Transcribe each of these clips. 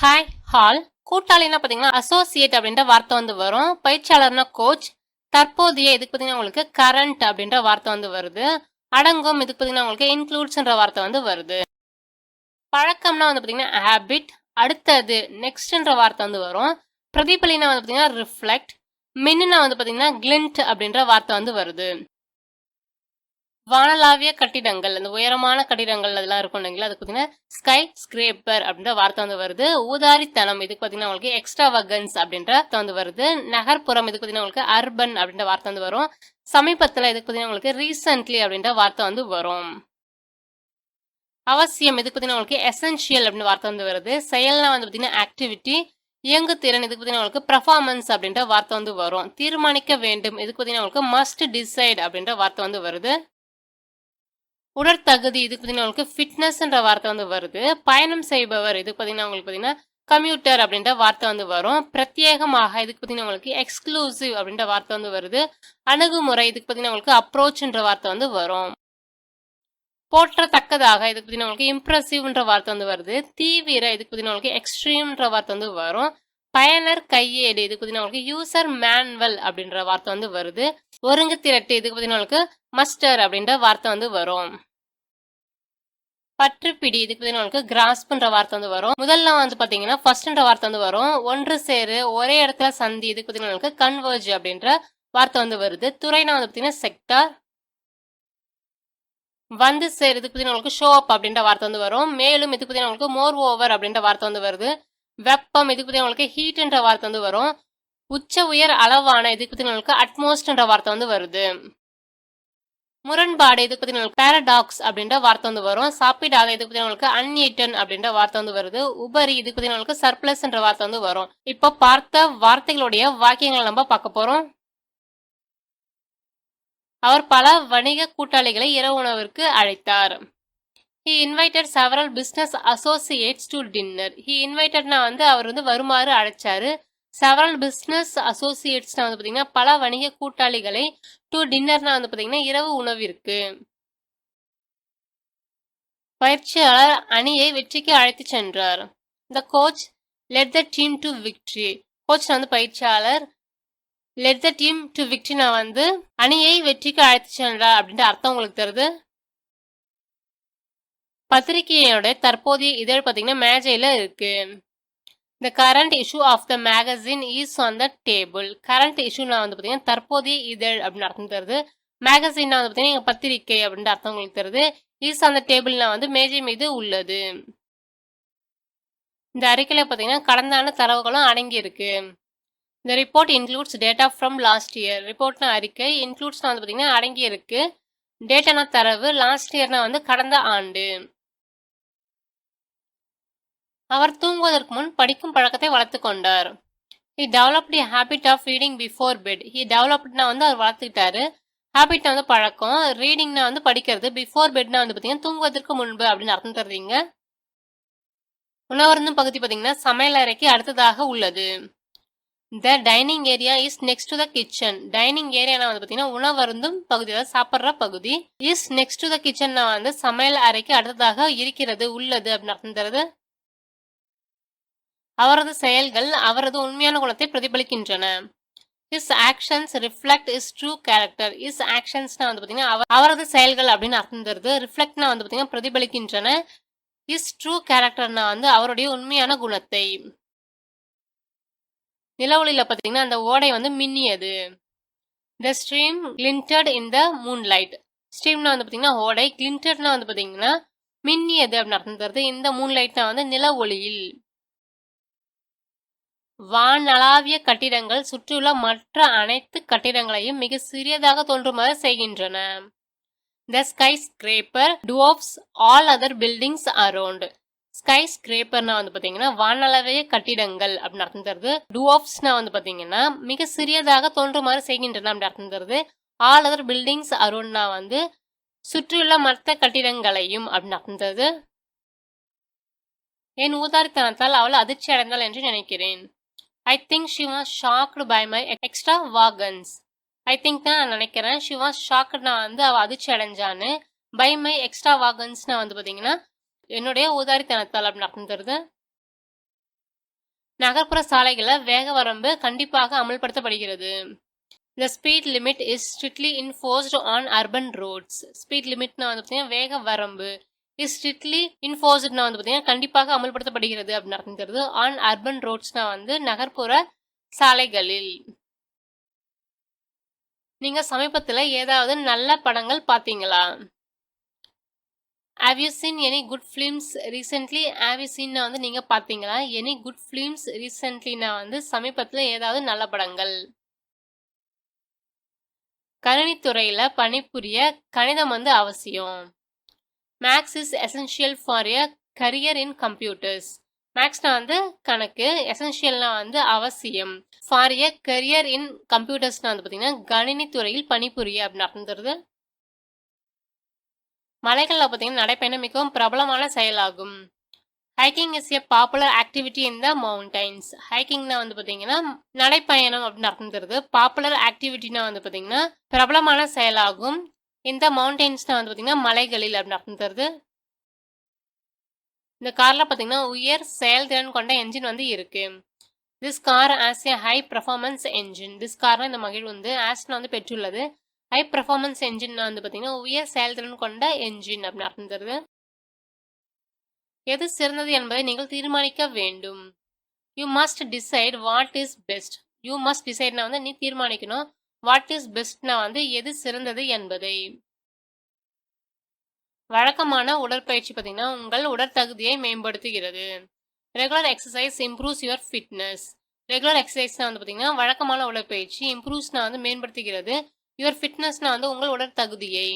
Hi hall கூட்டாளினா பார்த்தீங்கன்னா associate அப்படின்ற வார்த்தை வந்து வரும். பயிற்சியாளர்னா கோச் தற்போதைய இதுக்கு பார்த்தீங்கன்னா உங்களுக்கு கரண்ட் அப்படின்ற வார்த்தை வந்து வருது. அடங்கும் இதுக்கு பார்த்தீங்கன்னா உங்களுக்கு இன்க்ளூட்ஸ்ன்ற வார்த்தை வந்து வருது. பழக்கம்னா வந்து பார்த்தீங்கன்னா ஹேபிட் அடுத்தது நெக்ஸ்ட்ன்ற வார்த்தை வந்து வரும். பிரதிபலினா வந்து பார்த்தீங்கன்னா ரிஃப்ளெக்ட் மின்னுனா வந்து பார்த்தீங்கன்னா கிளிண்ட் அப்படின்ற வார்த்தை வந்து வருது. வானலாவிய கட்டிடங்கள் அந்த உயரமான கட்டிடங்கள் அதெல்லாம் இருக்கும் இல்லைங்களா? அதுக்கு பார்த்தீங்கன்னா ஸ்கை ஸ்கிரேப்பர் அப்படின்ற வார்த்தை வந்து வருது. ஊதாரித்தனம் இதுக்கு பார்த்தீங்கன்னா உங்களுக்கு எக்ஸ்ட்ரா வகன்ஸ் அப்படின்ற வந்து வருது. நகர்ப்புறம் இதுக்கு பார்த்தீங்கன்னா உங்களுக்கு அர்பன் அப்படின்ற வார்த்தை வந்து வரும். சமீபத்தில் இதுக்கு பார்த்தீங்கன்னா உங்களுக்கு ரீசன்ட்லி அப்படின்ற வார்த்தை வந்து வரும். அவசியம் இதுக்கு பார்த்தீங்கன்னா உங்களுக்கு எசென்ஷியல் அப்படின்னு வார்த்தை வந்து வருது. செயல்னா வந்து பார்த்தீங்கன்னா ஆக்டிவிட்டி இயங்கு திறன் இதுக்கு பார்த்தீங்கன்னா உங்களுக்கு பர்ஃபார்மன்ஸ் அப்படின்ற வார்த்தை வந்து வரும். தீர்மானிக்க வேண்டும் இதுக்கு பார்த்தீங்கன்னா உங்களுக்கு மஸ்ட் டிசைட் அப்படின்ற வார்த்தை வந்து வருது. உடற்தகுதி இதுக்கு பார்த்தீங்கன்னா உங்களுக்கு ஃபிட்னஸ்ன்ற வார்த்தை வந்து வருது. பயணம் செய்பவர் இதுக்கு பார்த்தீங்கன்னா உங்களுக்கு பார்த்தீங்கன்னா கம்ப்யூட்டர் அப்படின்ற வார்த்தை வந்து வரும். பிரத்யேகமாக இதுக்கு பார்த்தீங்கன்னா உங்களுக்கு எக்ஸ்க்ளூசிவ் அப்படின்ற வார்த்தை வந்து வருது. அணுகுமுறை இதுக்கு பார்த்தீங்கன்னா உங்களுக்கு அப்ரோச்ன்ற வார்த்தை வந்து வரும். போற்றத்தக்கதாக இதுக்கு பார்த்தீங்கன்னா உங்களுக்கு இம்ப்ரெசிவ்ன்ற வார்த்தை வந்து வருது. தீவிர இதுக்கு பார்த்தீங்கன்னா உங்களுக்கு எக்ஸ்ட்ரீம்ன்ற வார்த்தை வந்து வரும். பயனர் கையேடு இதுக்கு பார்த்தீங்கன்னா உங்களுக்கு யூசர் மேன்வல் அப்படின்ற வார்த்தை வந்து வருது. ஒருங்கு திரட்டு இதுக்கு பார்த்தீங்கன்னா உங்களுக்கு மஸ்டர் அப்படின்ற வார்த்தை வந்து வரும். பற்றுப்பிடி இதுக்கு பார்த்தீங்கன்னா உங்களுக்கு கிராஸ்ப்ன்ற வார்த்தை வந்து வரும். முதல்ல வந்து பார்த்தீங்கன்னா ஃபர்ஸ்ட்ன்ற வார்த்தை வந்து வரும். ஒன்று சேரு ஒரே இடத்துல சந்தி இதுக்கு பார்த்தீங்கன்னா உங்களுக்கு கன்வர்ஜ் அப்படின்ற வார்த்தை வந்து வருது. துறைனா வந்து பார்த்தீங்கன்னா செக்டார் வந்து சேர் இதுக்கு உங்களுக்கு ஷோ அப் அப்படின்ற வார்த்தை வந்து வரும். மேலும் இதுக்கு பார்த்தீங்கன்னா உங்களுக்கு மோர் ஓவர் அப்படின்ற வார்த்தை வந்து வருது. வெப்பம் இதுக்கு உங்களுக்கு ஹீட்ன்ற வார்த்தை வந்து வரும். உச்ச உயர் அளவான இதுக்கு பார்த்தீங்கன்னா உங்களுக்கு அட்மோஸ்ட்ன்ற வார்த்தை வந்து வருது. முரண்பாடு இதுக்கு பார்த்தீங்கன்னா பேரடாக்ஸ் அப்படின்ற வார்த்தை வந்து வரும். சாப்பிடாத இதுக்கு பார்த்தீங்கன்னா உங்களுக்கு அன்ஈட்டன் அப்படின்ற வார்த்தை வந்து வருது. உபரி இதுக்கு பார்த்தீங்கன்னா உங்களுக்கு சர்ப்ளஸ்ன்ற வார்த்தை வந்து வரும். இப்போ பார்த்த வார்த்தைகளுடைய வாக்கியங்களை நம்ம பார்க்க போறோம். அவர் பல வணிக கூட்டாளிகளை இரவு உணவிற்கு அழைத்தார். He invited several business associates to dinner he இன்வைட்டட்னா வந்து அவர் வந்து வருமாறு அழைச்சாரு. செவரல் பிஸ்னஸ் அசோசியேட்ஸ்னா வந்து பார்த்தீங்கன்னா பல வணிக கூட்டாளிகளை டு டின்னர்னா வந்து பார்த்தீங்கன்னா இரவு உணவிற்கு பயிற்சியாளர் அணியை வெற்றிக்கு அழைத்து சென்றார். The coach led the team to victory coach வந்து பயிற்சியாளர். லெட் த டீம் டு விக்ட்ரினா வந்து அணியை வெற்றிக்கு அழைத்து சென்றார் அப்படின்ற அர்த்தம் உங்களுக்கு தருது பத்திரிகையோட தற்போதைய இதழ் பார்த்தீங்கன்னா மேஜையில் இருக்குது the current issue of the magazine is on the table current இஷ்யூனா வந்து பார்த்தீங்கன்னா தற்போதைய இதழ் அப்படின்னு அர்த்தம் தருது. மேகசின்னா வந்து பார்த்தீங்கன்னா பத்திரிகை அப்படின்ற அர்த்தம் உங்களுக்கு தருது. இஸ் அந்த டேபிள்னா வந்து மேஜை மீது உள்ளது. இந்த அறிக்கையில் பார்த்தீங்கன்னா கடந்த ஆண்டு தரவுகளும் அடங்கி இருக்கு இந்த report includes data from last year ரிப்போர்ட்னா அறிக்கை இன்க்ளூட்ஸ்னா வந்து பார்த்தீங்கன்னா அடங்கி இருக்கு டேட்டானா தரவு லாஸ்ட் இயர்னா வந்து கடந்த ஆண்டு. அவர் தூங்குவதற்கு முன் படிக்கும் பழக்கத்தை வளர்த்து கொண்டார். He developed the habit of reading before bed he டெவலப்ட்னா வந்து அவர் வளர்த்துக்கிட்டாரு. ஹேபிட்னா வந்து பழக்கம். ரீடிங்னா வந்து படிக்கிறது. பிஃபோர் பெட்னா வந்து பார்த்தீங்கன்னா தூங்குவதற்கு முன்பு அப்படின்னு அர்த்தம் தருவீங்க உணவருந்தும் பகுதி பார்த்தீங்கன்னா சமையல் அறைக்கு அடுத்ததாக உள்ளது. The dining area is next to the kitchen dining ஏரியானா வந்து பார்த்தீங்கன்னா உணவருந்தும் பகுதி அதாவது சாப்பிட்ற பகுதி இஸ் நெக்ஸ்ட் டு த கிச்சன்னா வந்து சமையல் அறைக்கு அடுத்ததாக இருக்கிறது உள்ளது அப்படின்னு அர்த்தம் தருது. அவரது செயல்கள் அவரது உண்மையான குணத்தை பிரதிபலிக்கின்றன. His actions reflect his true character his ஆக்ஷன்ஸ்னா வந்து பார்த்தீங்கன்னா அவரது செயல்கள் அப்படின்னு அர்த்தம் தருது. ரிஃப்ளெக்ட்னா வந்து பார்த்தீங்கன்னா பிரதிபலிக்கின்றன. இஸ் ட்ரூ கேரக்டர்னா வந்து அவருடைய உண்மையான குணத்தை. நிலவொளியில் பார்த்தீங்கன்னா அந்த ஓடை வந்து மின்னியது. The stream glinted in the moonlight ஸ்ட்ரீம்னா வந்து பார்த்தீங்கன்னா ஓடை. கிளின்டட்னா வந்து பார்த்தீங்கன்னா மின்னியது அப்படின்னு அர்த்தம் தருது. இந்த மூன் லைட்னா வந்து நில ஒளியில் வானளாவிய கட்டிடங்கள் சுற்றியுள்ள மற்ற அனைத்து கட்டிடங்களையும் மிக சிறியதாக தோன்றுமாறு செய்கின்றன. The skyscraper dwarfs all other buildings around sky ஸ்கிரேப்பர்னா வந்து பார்த்தீங்கன்னா வானளவிய கட்டிடங்கள் அப்படின்னு அர்த்தம் தருது. டுவோப்ஸ்னா வந்து பார்த்தீங்கன்னா மிக சிறியதாக தோன்றுமாறு செய்கின்றன அப்படின்னு அர்த்தம் தருது. ஆல் அதர் பில்டிங்ஸ் அரௌண்ட்னா வந்து சுற்றியுள்ள மற்ற கட்டிடங்களையும் அப்படின்னு அர்த்தம் தருது. என் ஊதாரித்தனத்தால் அவள் அதிர்ச்சி அடைந்தாள் என்று நினைக்கிறேன். I think she was shocked by my extravagance I think தான் நான் நினைக்கிறேன். ஷி வாஸ் ஷாக்டு வந்து அவள் அதிர்ச்சி அடைஞ்சான்னு. பை மை எக்ஸ்ட்ரா வாகன்ஸ்னா வந்து பார்த்தீங்கன்னா என்னுடைய ஊதாரித்தனத்தால் அப்படின்னு அர்த்தம் தருது நகர்ப்புற சாலைகளில் வேக வரம்பு கண்டிப்பாக அமல்படுத்தப்படுகிறது. The speed limit is strictly enforced on urban roads speed லிமிட்னா வந்து பார்த்தீங்கன்னா வேக வரம்பு இஸ் ஸ்ட்ரிக்ட்லி இன்ஃபோர்ஸ்ட்னா வந்து பார்த்தீங்கன்னா கண்டிப்பாக அமல்படுத்தப்படுகிறது அப்படின்னு அர்த்தங்கிறது ஆன் அர்பன் ரோட்ஸ்னா வந்து நகர்ப்புற சாலைகளில். நீங்க சமீபத்தில் ஏதாவது நல்ல படங்கள் பார்த்தீங்களா have you seen any good films recently have you seen வந்து நீங்கள் பார்த்தீங்களா எனி குட் ஃபிலிம்ஸ் ரீசென்ட்லினா வந்து சமீபத்தில் ஏதாவது நல்ல படங்கள்? கணினித்துறையில் பணிபுரிய கணிதம் வந்து அவசியம். Maths is essential for a career in computers மேக்ஸ்னா வந்து கணக்கு எசென்ஷியல்னா வந்து அவசியம். ஃபார் எ கரியர் இன் கம்ப்யூட்டர்ஸ்னா வந்து பார்த்தீங்கன்னா கணினித்துறையில் பணிபுரிய அப்படின்னு அர்த்தம் மலைகளில் பார்த்தீங்கன்னா நடைப்பயணம் மிகவும் பிரபலமான செயலாகும். Hiking is a popular activity in the mountains ஹைக்கிங்னா வந்து பார்த்தீங்கன்னா நடைப்பயணம் அப்படின்னு அர்த்தம் தருது. பாப்புலர் ஆக்டிவிட்டினா வந்து பார்த்தீங்கன்னா பிரபலமான செயலாகும். இந்த மவுண்டைன்ஸ்னா வந்து பார்த்தீங்கன்னா மலைகளில் அப்படின்னு அர்த்தம் தருது இந்த காரில் பார்த்தீங்கன்னா உயர் செயல்திறன் கொண்ட என்ஜின் வந்து இருக்கு. This car has a high performance engine this கார்னால் இந்த மகிழ் வந்து ஆஸ்னா வந்து பெற்றுள்ளது. ஹை பர்ஃபார்மன்ஸ் என்ஜின் வந்து பார்த்தீங்கன்னா உயர் செயல்திறன் கொண்ட என்ஜின் அப்படின்னு அர்த்தம் தருது எது சிறந்தது என்பதை நீங்கள் தீர்மானிக்க வேண்டும். You must decide what is best you must டிசைட்னா வந்து நீ தீர்மானிக்கணும். வாட் இஸ் பெஸ்ட்னா வந்து எது சிறந்தது என்பதை. வழக்கமான உடற்பயிற்சி பார்த்தீங்கன்னா உங்கள் உடற்தகுதியை மேம்படுத்துகிறது. Regular exercise improves your fitness regular எக்ஸசைஸ்னா வந்து பார்த்தீங்கன்னா வழக்கமான உடற்பயிற்சி இம்ப்ரூவ்ஸ்னா வந்து மேம்படுத்துகிறது. யுவர் ஃபிட்னஸ்னா வந்து உங்கள் உடற்தகுதியை.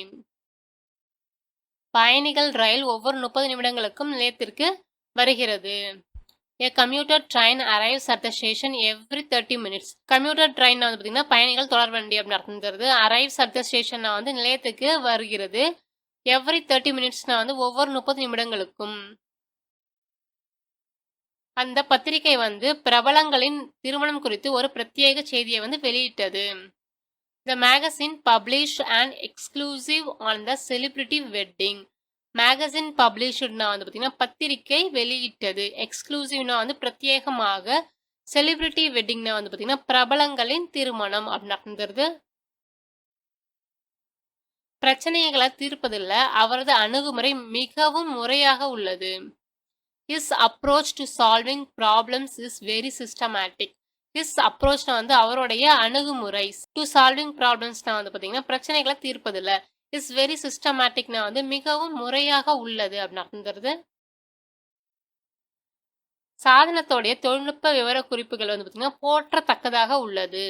பயணிகள் ரயில் ஒவ்வொரு முப்பது நிமிடங்களுக்கும் நிலையத்திற்கு வருகிறது. A commuter train arrives at the station every thirty minutes commuter train வந்து பார்த்தீங்கன்னா பயணிகள் தொடர் வண்டி அப்படின்னு அர்த்தம் தருது. அரைவ்ஸ் அட் த ஸ்டேஷன் வந்து நிலையத்துக்கு வருகிறது. எவ்ரி தேர்ட்டி மினிட்ஸ்னா வந்து ஒவ்வொரு முப்பது நிமிடங்களுக்கும். அந்த பத்திரிகை வந்து பிரபலங்களின் திருமணம் குறித்து ஒரு பிரத்யேக செய்தியை வந்து வெளியிட்டது. The magazine publish and exclusive on the celebrity wedding magazine பப்ளிஷ்டுனா வந்து பார்த்தீங்கன்னா பத்திரிகை வெளியிட்டது. எக்ஸ்க்ளூசிவ்னா வந்து பிரத்யேகமாக செலிபிரிட்டி வெட்டிங்னா வந்து பார்த்தீங்கன்னா பிரபலங்களின் திருமணம் அப்படின்னு நடந்துருது பிரச்சனைகளை தீர்ப்பதில் அவரது அணுகுமுறை மிகவும் முறையாக உள்ளது. His approach to solving problems is very systematic his அப்ரோச்னா வந்து அவருடைய அணுகுமுறை. டு சால்விங் ப்ராப்ளம்ஸ்னா வந்து பார்த்தீங்கன்னா பிரச்சனைகளை தீர்ப்பதில்லை. இஸ் வெரி சிஸ்டமேட்டிக்னா வந்து மிகவும் முறையாக உள்ளது அப்படின்னு அர்த்தங்கிறது சாதனத்தோடைய தொழில்நுட்ப விவர குறிப்புகள் வந்து பார்த்தீங்கன்னா போற்றத்தக்கதாக உள்ளது.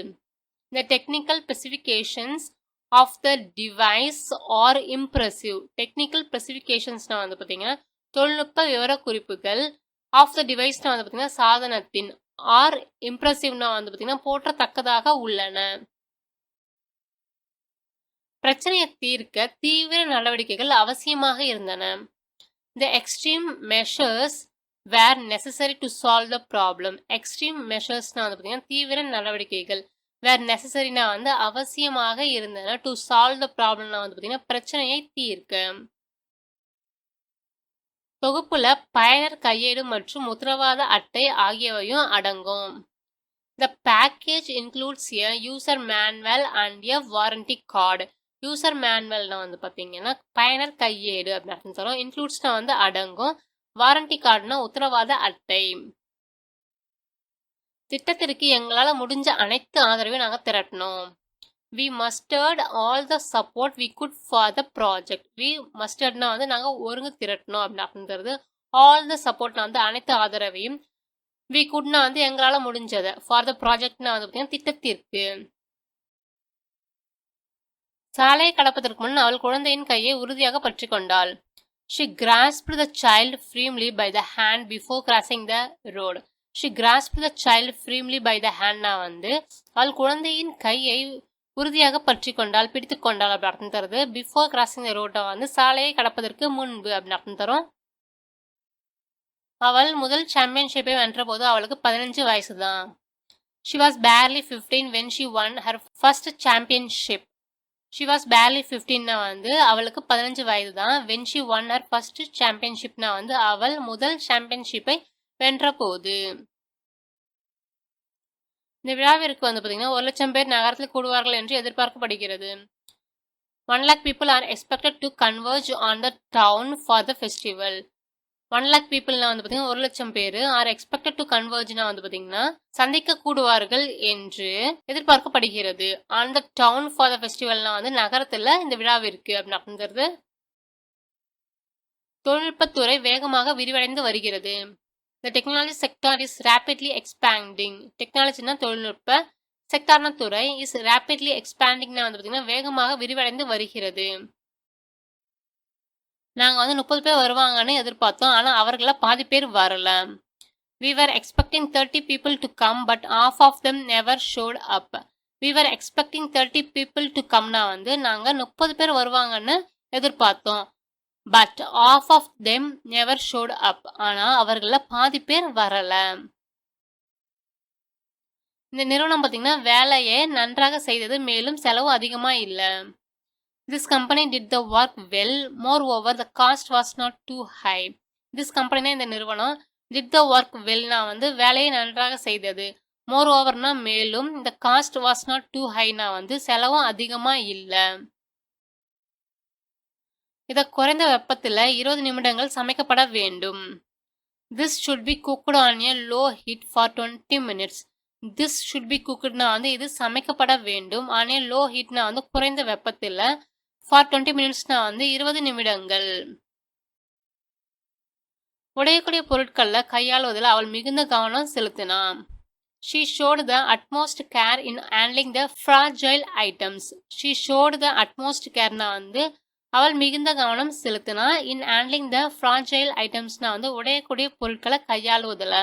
இந்த technical specifications of the device are impressive technical ஸ்பெசிஃபிகேஷன்ஸ்னால் வந்து பார்த்தீங்கன்னா தொழில்நுட்ப விவர குறிப்புகள் ஆஃப் த டிவைஸ்னால் வந்து பார்த்தீங்கன்னா சாதனத்தின் ஆர் இம்ப்ரெசிவ்னா வந்து பார்த்தீங்கன்னா போற்றத்தக்கதாக உள்ளன. பிரச்சனையை தீர்க்க தீவிர நடவடிக்கைகள் அவசியமாக இருந்தன. The extreme measures were necessary to solve the problem extreme மெஷர்ஸ்னா வந்து பார்த்தீங்கன்னா தீவிர நடவடிக்கைகள் வேர் நெசசரினா வந்து அவசியமாக இருந்தன. டு சால்வ் த ப்ராப்ளம்னா வந்து பார்த்தீங்கன்னா பிரச்சனையை தீர்க்க. தொகுப்புல பயனர் கையேடு மற்றும் உத்தரவாத அட்டை ஆகியவையும் அடங்கும். The package includes a user manual and a warranty card user மேனுவல்னா வந்து பார்த்தீங்கன்னா பயனர் கையேடு அப்படின்னு சொல்லுவோம் இன்க்ளூட்ஸ்னா வந்து அடங்கும். வாரண்டி கார்டுனா உத்தரவாத அட்டை. திட்டத்திற்கு எங்களால் முடிஞ்ச அனைத்து ஆதரவையும் நாங்கள் திரட்டினோம் we mustered all the support we could for the project we மஸ்டர்ட்னா வந்து நாங்கள் ஒருங்கு திரட்டணும் அப்படின்னு அப்படின்றது ஆல் த சப்போர்ட்னா வந்து அனைத்து ஆதரவையும் வி குட்னா வந்து எங்களால் முடிஞ்சதை. ஃபார் த ப்ராஜெக்ட்னா வந்து பார்த்தீங்கன்னா திட்டத்திற்கு. சாலையை கடப்பதற்கு முன் அவள் குழந்தையின் கையை உறுதியாக பற்றி கொண்டாள். She grasp the child firmly by the hand before crossing the road she grasp the child firmly by the ஹேண்ட்னா வந்து அவள் குழந்தையின் கையை உறுதியாக பற்றி கொண்டால் பிடித்து கொண்டாள் அப்படி அர்த்தம் தருது. பிஃபோர் கிராசிங் த ரோட்டை வந்து சாலையை கடப்பதற்கு முன்பு அப்படின்னு அர்த்தம் தரும். அவள் முதல் சாம்பியன்ஷிப்பை வென்ற போது அவளுக்கு பதினஞ்சு வயசு தான் she was barely fifteen when she won her first championship she was barely ஃபிஃப்டீன்னா வந்து அவளுக்கு பதினஞ்சு வயது தான் when she won her first சாம்பியன்ஷிப்னா வந்து அவள் முதல் சாம்பியன்ஷிப்பை வென்ற போது. இந்த விழாவிற்கு வந்து பார்த்தீங்கன்னா ஒரு லட்சம் பேர் நகரத்தில் கூடுவார்கள் என்று எதிர்பார்க்கப்படுகிறது. One lakh people are expected to converge on the town for the festival one lakh பீப்புள்னா வந்து பார்த்தீங்கன்னா ஒரு லட்சம் பேர். ஆர் எக்ஸ்பெக்டட் டு கன்வர்ஜ்னா வந்து பார்த்தீங்கன்னா சந்திக்க கூடுவார்கள் என்று எதிர்பார்க்கப்படுகிறது. On the town for the ஃபெஸ்டிவல்னா வந்து நகரத்தில் இந்த விழாவிற்கு அப்படிங்கிறது தொழில்நுட்பத்துறை வேகமாக விரிவடைந்து வருகிறது. The technology sector is rapidly expanding டெக்னாலஜினா தொழில்நுட்ப செக்டார்னா துறை இஸ் ரேபிட்லி எக்ஸ்பேண்டிங்னா வந்து பார்த்தீங்கன்னா வேகமாக விரிவடைந்து வருகிறது. நாங்கள் வந்து முப்பது பேர் வருவாங்கன்னு எதிர்பார்த்தோம். ஆனால் அவர்கள பாதி பேர் வரல. We were expecting thirty people to come but half of them never showed up we were expecting thirty people to கம்னா வந்து நாங்கள் முப்பது பேர் வருவாங்கன்னு எதிர்பார்த்தோம். But half of them never showed up ஆனால் அவர்களில் பாதி பேர் வரலை. இந்த நிறுவனம் பார்த்தீங்கன்னா வேலையை நன்றாக செய்தது மேலும் செலவு அதிகமாக இல்லை. This company did the work well moreover the cost was not too high this கம்பெனினா இந்த நிறுவனம் டிட் த ஒர்க் வெல்னா வந்து வேலையை நன்றாக செய்தது. மோர் ஓவர்னா மேலும் இந்த காஸ்ட் வாஸ் நாட் டூ ஹைனா வந்து செலவும் அதிகமாக இல்லை. இதை குறைந்த வெப்பத்தில் இருபது நிமிடங்கள் சமைக்கப்பட வேண்டும். This should be cooked on a low heat for twenty minutes this should be குக்டுனா வந்து இது சமைக்கப்பட வேண்டும். ஆனே லோ ஹீட்னா வந்து குறைந்த வெப்பத்தில் ஃபார் டுவெண்ட்டி மினிட்ஸ்னா வந்து இருபது நிமிடங்கள். உடையக்கூடிய பொருட்களில் கையாளுவதில் அவள் மிகுந்த கவனம் செலுத்தினான். She showed the utmost care in handling the fragile items she showed the utmost கேர்னா வந்து அவள் மிகுந்த கவனம் செலுத்தினா இன் ஹேண்ட்லிங் த ஃப்ராஜைல் ஐட்டம்ஸ்னா வந்து உடையக்கூடிய பொருட்களை கையாளுவதில்.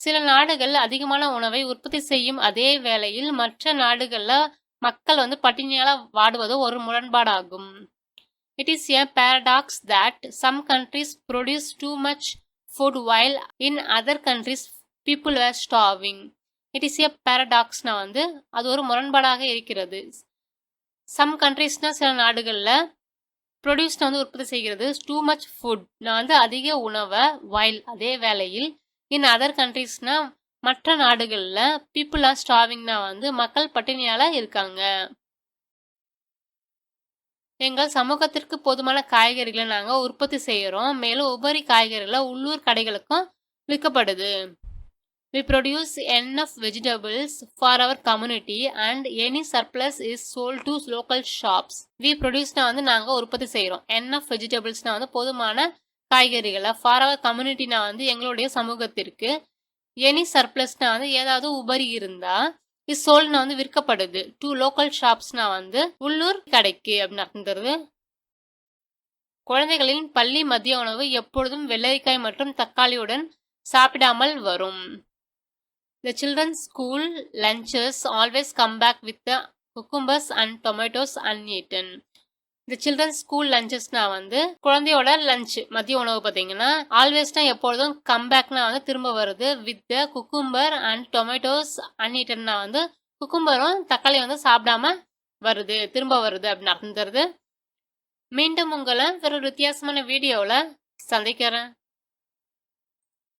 சில நாடுகள் அதிகமான உணவை உற்பத்தி செய்யும் அதே வேளையில் மற்ற நாடுகளில் மக்கள் வந்து பட்டினியால் வாடுவது ஒரு முரண்பாடாகும். It is a paradox that some countries produce too much food while in other countries people were starving it is a பேரடாக்ஸ்னா வந்து அது ஒரு முரண்பாடாக இருக்கிறது. சம் கண்ட்ரிஸ்னால் சில நாடுகளில் ப்ரொடியூஸ்னா வந்து உற்பத்தி செய்கிறது டூ மச் ஃபுட் நான் வந்து அதிக உணவை வைல் அதே வேளையில் இன் அதர் கண்ட்ரீஸ்னால் மற்ற நாடுகளில் பீப்புள் ஆர் ஸ்டாவிங்னா வந்து மக்கள் பட்டினியால் இருக்காங்க. எங்கள் சமூகத்திற்கு போதுமான காய்கறிகளை நாங்கள் உற்பத்தி செய்கிறோம் மேலும் உபரி காய்கறிகளை உள்ளூர் கடைகளுக்கும் விற்கப்படுது. We produce enough vegetables for our community and any surplus is sold to local shops we ப்ரொடியூஸ்னா வந்து நாங்கள் உற்பத்தி செய்கிறோம் என்எஃப் வெஜிடபிள்ஸ்னா வந்து போதுமான காய்கறிகளை ஃபார் அவர் கம்யூனிட்டினா வந்து எங்களுடைய சமூகத்திற்கு எனி சர்ப்ளஸ்னா வந்து ஏதாவது உபரி இருந்தா இஸ் சோல்னா வந்து விற்கப்படுது. டூ லோக்கல் ஷாப்ஸ்னா வந்து உள்ளூர் கடைக்கு அப்படின்னுங்கிறது குழந்தைகளின் பள்ளி மதிய உணவு எப்பொழுதும் வெள்ளரிக்காய் மற்றும் தக்காளியுடன் சாப்பிடாமல் வரும். The children's school lunches always come back with the cucumbers and tomatoes uneaten இந்த சில்ட்ரன்ஸ் ஸ்கூல் லஞ்சஸ்னா வந்து குழந்தையோட லஞ்ச் மதிய உணவு பார்த்தீங்கன்னா ஆல்வேஸ்னா எப்பொழுதும் கம்பேக்னா வந்து திரும்ப வருது with the cucumber and tomatoes அன்னிட்டன்னா வந்து குக்கும்பரும் தக்காளி வந்து சாப்பிடாம வருது திரும்ப வருது அப்படின்னு அர்த்தம் தருது மீண்டும் உங்களை வேற ஒரு வித்தியாசமான வீடியோவில் சந்திக்கிறேன்.